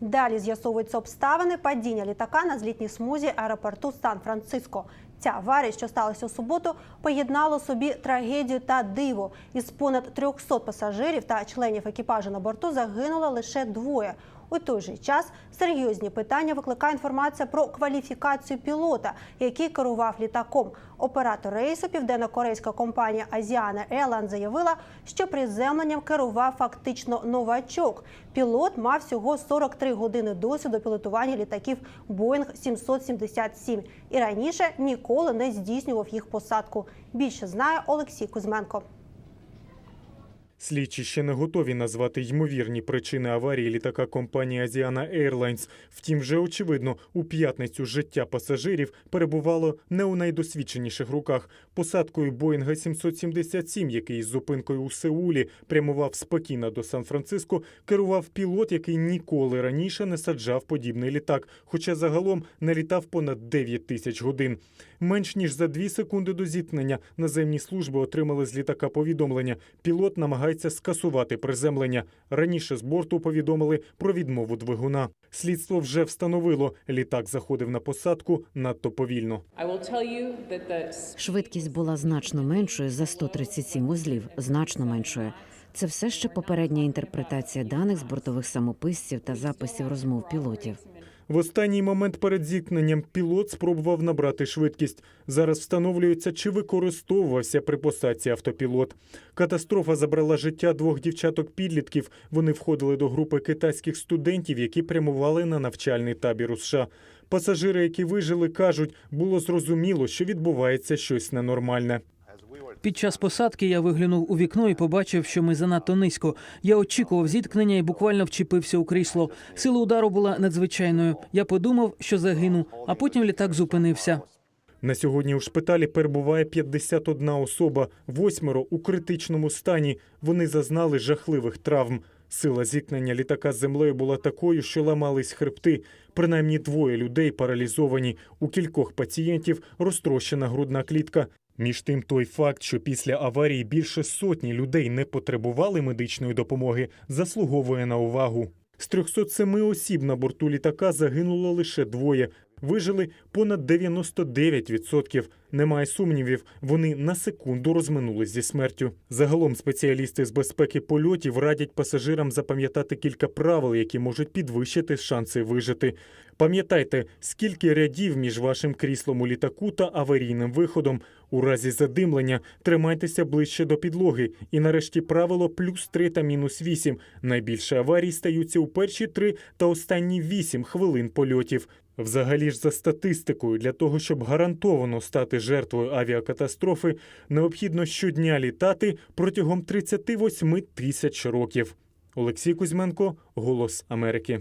Далі з'ясовуються обставини падіння літака на злітній смузі аеропорту Сан-Франциско. Ця аварія, що сталася у суботу, поєднала собі трагедію та диво. Із понад 300 пасажирів та членів екіпажу на борту загинуло лише двоє. У той же час серйозні питання викликає інформація про кваліфікацію пілота, який керував літаком. Оператор рейсу південно-корейська компанія Asiana Airlines заявила, що приземленням керував фактично новачок. Пілот мав всього 43 години досвіду пілотування літаків Boeing 777 і раніше ніколи не здійснював їх посадку. Більше знає Олексій Кузьменко. Слідчі ще не готові назвати ймовірні причини аварії літака компанії Asiana Airlines. Втім, вже очевидно, у п'ятницю життя пасажирів перебувало не у найдосвідченіших руках. Посадкою Боїнга 777, який з зупинкою у Сеулі прямував спокійно до Сан-Франциско, керував пілот, який ніколи раніше не саджав подібний літак, хоча загалом не літав понад 9 тисяч годин. Менш ніж за дві секунди до зіткнення наземні служби отримали з літака повідомлення. Пілот намагається скасувати приземлення. Раніше з борту повідомили про відмову двигуна. Слідство вже встановило, літак заходив на посадку надто повільно. Швидкість була значно меншою за 137 узлів, значно меншою. Це все ще попередня інтерпретація даних з бортових самописців та записів розмов пілотів. В останній момент перед зіткненням пілот спробував набрати швидкість. Зараз встановлюється, чи використовувався при посадці автопілот. Катастрофа забрала життя двох дівчаток-підлітків. Вони входили до групи китайських студентів, які прямували на навчальний табір у США. Пасажири, які вижили, кажуть, було зрозуміло, що відбувається щось ненормальне. Під час посадки я виглянув у вікно і побачив, що ми занадто низько. Я очікував зіткнення і буквально вчепився у крісло. Сила удару була надзвичайною. Я подумав, що загину, а потім літак зупинився. На сьогодні у шпиталі перебуває 51 особа, восьмеро у критичному стані. Вони зазнали жахливих травм. Сила зіткнення літака з землею була такою, що ламались хребти. Принаймні двоє людей паралізовані. У кількох пацієнтів розтрощена грудна клітка. Між тим, той факт, що після аварії більше сотні людей не потребували медичної допомоги, заслуговує на увагу. З 307 осіб на борту літака загинуло лише двоє. Вижили понад 99%. Немає сумнівів, вони на секунду розминулись зі смертю. Загалом спеціалісти з безпеки польотів радять пасажирам запам'ятати кілька правил, які можуть підвищити шанси вижити. Пам'ятайте, скільки рядів між вашим кріслом у літаку та аварійним виходом. У разі задимлення тримайтеся ближче до підлоги. І нарешті правило плюс 3 та мінус 8. Найбільше аварій стаються у перші 3 та останні 8 хвилин польотів. Взагалі ж за статистикою, для того, щоб гарантовано жертвою авіакатастрофи, необхідно щодня літати протягом 38 тисяч років. Олексій Кузьменко, Голос Америки.